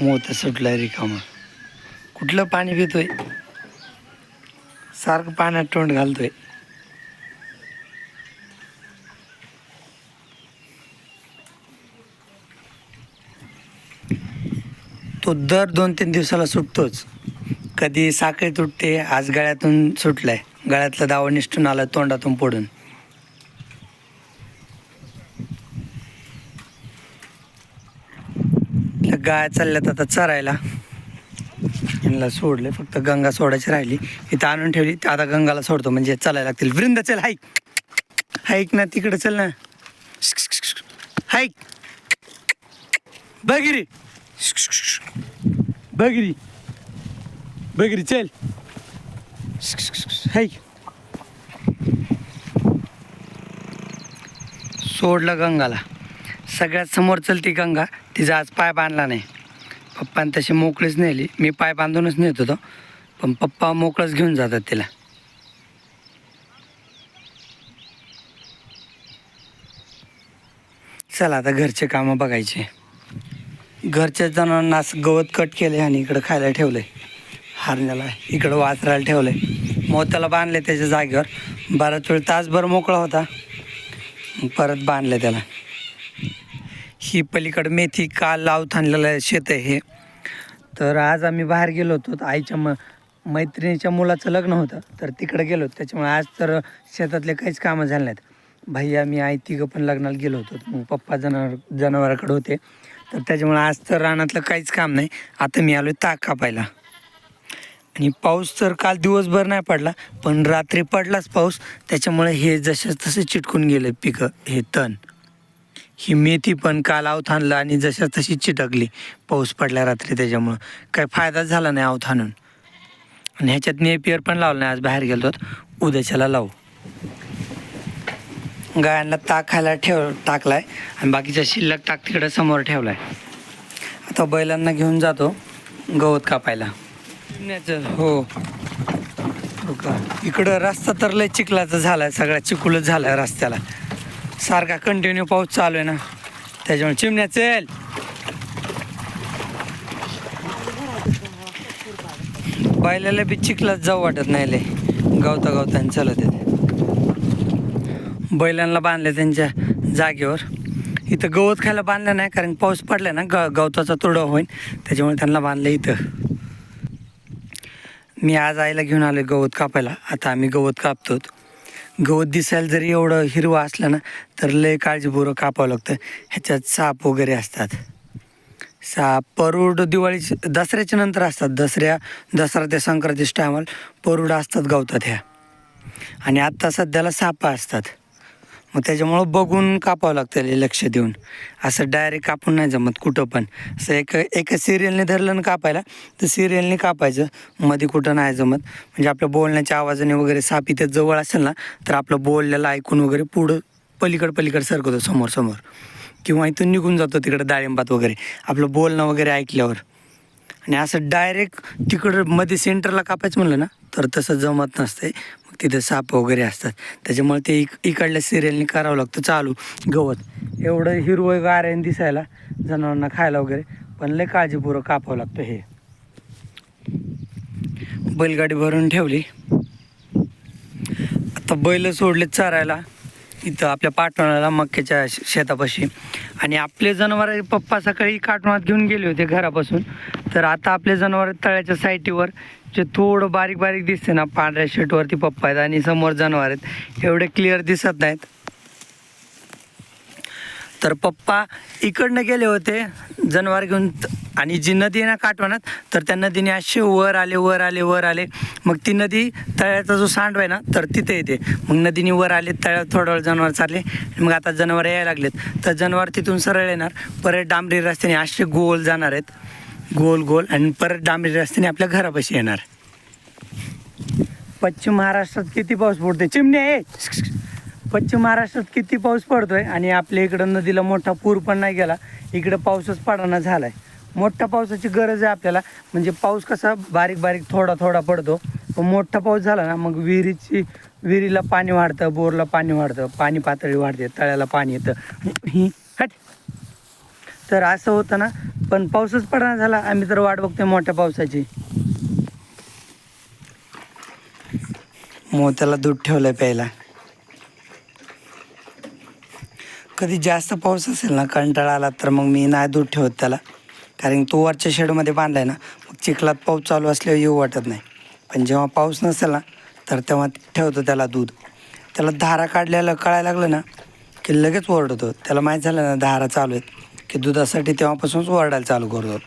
मोत सुटलाय रिकामा कुठलं पाणी पितोय? सारखं पाण्यात तोंड घालतोय. तो दर दोन तीन दिवसाला सुटतोच. कधी साखळी तुटते आज गळ्यातून सुटलाय. गळ्यातलं दावा निष्ठून आलं तोंडातून पडून. गाय चालल्यात आता चरायला. यांना सोडले फक्त गंगा सोडायची राहिली. इथं आणून ठेवली ते आता गंगाला सोडतो म्हणजे चालायला लागतील. वृंद चल हाईक. हाईक ना तिकडे चल ना. हाईक. बगिरी बगिरी बगिरी चल. हाईक. सोडलं गंगाला. सगळ्यात समोर चलती गंगा. तिचा आज पाय बांधला नाही. पप्पाने तशी मोकळीच नेली. मी पाय बांधूनच नेत होतो. पण पप्पा मोकळंच घेऊन जातात तिला. चला आता घरचे कामं बघायचे. घरच्या जणांना असं गवत कट केले आणि इकडं खायला ठेवलंय. हारण्याला इकडं वाचरायला ठेवलंय. मोत्याला बांधले त्याच्या जागेवर. बराच वेळ तासभर मोकळा होता. परत बांधलं त्याला. ही पलीकडं मेथी काल लाव थांबलेलं शेत आहे हे. तर आज आम्ही बाहेर गेलो होतो तर आईच्या म मैत्रिणीच्या मुलाचं लग्न होतं तर तिकडं गेलो होतो. त्याच्यामुळे आज तर शेतातले काहीच कामं झाले नाहीत. भैया मी आई तिघं पण लग्नाला गेलो होतो मग पप्पा जनावर जनावराकडे होते. तर त्याच्यामुळे आज तर रानातलं काहीच काम नाही. आता मी आलो ताक कापायला. आणि पाऊस तर काल दिवसभर नाही पडला पण रात्री पडलाच पाऊस. त्याच्यामुळे हे जसे तसे चिटकून गेले पिकं हे तण. ही मेथी पण काल आवत आणि जशा तशी चिटकली. पाऊस पडला रात्री त्याच्यामुळं. काही फायदाच झाला नाही अवथानून आणून. आणि ह्याच्यात नेपियर पण लावलं नाही आज बाहेर गेलो उद्याच्याला लावू. गायांना ताक खायला ठेव टाकलाय. आणि बाकीचा शिल्लक ताक तिकडं समोर ठेवलाय. आता बैलांना घेऊन जातो. गवत कापायला. हो. का इकडं रस्ता तर लय चिखलाचा झालाय सगळा चिखलच झालाय रस्त्याला. सारखा कंटिन्यू पाऊस चालू आहे ना. त्याच्यामुळे चिमण्या चल. बैलाला बी चिखलात जाऊ वाटत नाही लय. गवता गवताने चालत येते. बैलांना बांधले त्यांच्या जागेवर. इथं गवत खायला बांधलं नाही कारण पाऊस पडला ना ग गवताचा तुडव होईल त्याच्यामुळे त्यांना बांधलं इथं. मी आज आईला घेऊन आलो गवत कापायला. आता आम्ही गवत कापतो गवत दिसायला जरी एवढं हिरवं असलं ना तर लय काळजीपूर्वक कापावं लागतं. ह्याच्यात साप वगैरे असतात. साप परूड दिवाळी दसऱ्याच्या नंतर असतात. दसऱ्या दसरा ते संक्रांतीच्या टायमाला परूड असतात गवतात ह्या. आणि आत्ता सध्याला सापा असतात. मग त्याच्यामुळं बघून कापावं लागतं लक्ष देऊन. असं डायरेक्ट कापून नाही जमत कुठं पण. असं एक एका सिरियलने धरलं ना कापायला तर सिरियलने कापायचं. मध्ये कुठं नाही जमत. म्हणजे आपल्या बोलण्याच्या आवाजाने वगैरे साप इथे जवळ असेल ना तर आपलं बोललेलं ऐकून वगैरे पुढं पलीकड पलीकड सरकतो समोर समोर. किंवा इथून निघून जातो तिकडं डाळिंबात वगैरे आपलं बोलणं वगैरे ऐकल्यावर. आणि असं डायरेक्ट तिकडं मध्ये सेंटरला कापायचं म्हणलं ना तर तसं जमत नसते तिथं साप वगैरे असतात. त्याच्यामुळे ते इक इकडल्या सिरियलने करावं लागतं. चालू गवत. एवढं हिरवं गाऱ्याने दिसायला जनावरांना खायला वगैरे पण लय काळजीपूर्वक कापावं लागतं हे. बैलगाडी भरून ठेवली. आता बैल सोडले चरायला. इथं आपल्या पाटणाला मक्याच्या शेतापाशी. आणि आपले जनावर पप्पा सकाळी काटणात घेऊन गेले होते घरापासून. तर आता आपले जनावर तळ्याच्या साईटीवर जे थोडं बारीक बारीक दिसते ना पांढऱ्या शेटवरती पप्पा आहेत आणि समोर जनावर आहेत. एवढे क्लिअर दिसत नाहीत. तर पप्पा इकडनं गेले होते जनावर घेऊन आणि जी नदी आहे ना काटवणात तर त्या नदीने असे वर आले वर आले वर आले. मग ती नदी तळ्याचा जो सांडवा आहे ना तर तिथे येते. मग नदीने वर आले तळ्यात थोडं वेळ जनावर चालले. मग आता जनावर यायला लागलेत. तर जनावर तिथून सरळ येणार. परत डांबरी रस्त्याने असे गोल जाणार आहेत. गोल गोल. आणि परत डांबरी रस्त्याने आपल्या घरापाशी येणार. पश्चिम महाराष्ट्रात किती पाऊस पडतोय? चिमणे आहे पश्चिम महाराष्ट्रात किती पाऊस पडतोय? आणि आपल्या इकडं नदीला मोठा पूर पण नाही गेला. इकडं पाऊसच पडाना झालाय. मोठ्या पावसाची गरज आहे आपल्याला. म्हणजे पाऊस कसा बारीक बारीक थोडा थोडा पडतो पण मोठा पाऊस झाला ना मग विहिरीची विहिरीला पाणी वाढतं बोरला पाणी वाढतं पाणी पातळी वाढते तळ्याला पाणी येतं. ही हट. तर असं होतं ना पण पाऊसच पडणार झाला आम्ही तर वाट बघतोय मोठ्या पावसाची. मोत्याला दूध ठेवलंय प्यायला. कधी जास्त पाऊस असेल ना कंटाळा आला तर मग मी नाही दूध ठेवत त्याला. कारण तो वरच्या शेडमध्ये बांधला आहे ना मग चिखलात पाऊस चालू असल्यावर येऊ वाटत नाही. पण जेव्हा पाऊस नसेल ना तर तेव्हा ठेवतो त्याला दूध. त्याला धारा काढल्याला कळायला लागलं ना की लगेच ओरडतो. त्याला माहीत झालं ना धारा चालू आहेत की दुधासाठी तेव्हापासूनच ओरडायला चालू करतो.